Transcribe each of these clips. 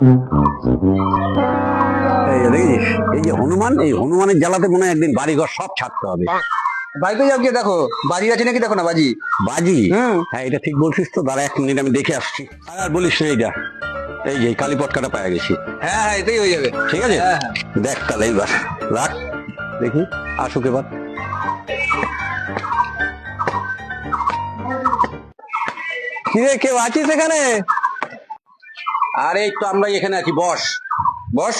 এই দেখিস এই যে হনুমান এই হনুমানের জ্বালাতে মনে হয় একদিন বাড়িঘর সব ছাড়তে হবে। বাড়িতে যাও গিয়ে দেখো বাজি আছে নাকি দেখো না বাজি? বাজি। হ্যাঁ এটা ঠিক বলছিস তো দাঁড়া এক মিনিট আমি দেখে আসছি। আর বলিস না এইটা। এই যে কালী পটকাটা পায়ে গেছি। হ্যাঁ হ্যাঁ এটাই হয়ে যাবে। ঠিক আছে? হ্যাঁ, হ্যাঁ। দেখ তাহলে এইবার রাখ। দেখি আসুক এবার। কিরে কেউ আছিস এখানে? আরে এই তো আমরা এখানে আছি বস। বস?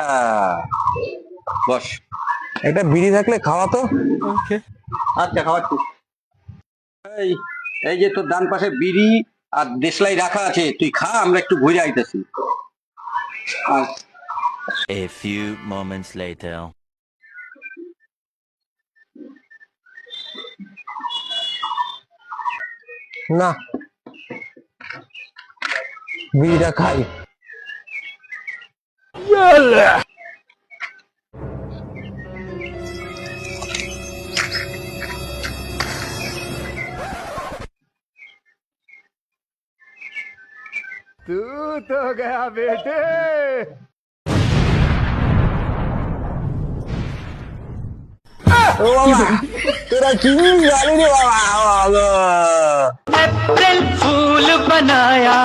হ্যাঁ। বস। একটা বিড়ি থাকলে খাওয়া তো? আচ্ছা খাওয়াচ্ছি এই এই যে তোর ডান পাশে বিড়ি আর দেশলাই রাখা আছে তুই খা আমরা একটু ঘুরে আইতেছি। A few moments later. না। वीरा खाई तू तो गया बेटे। तेरा गाली नहीं बाबा अप्रैल फूल बनाया।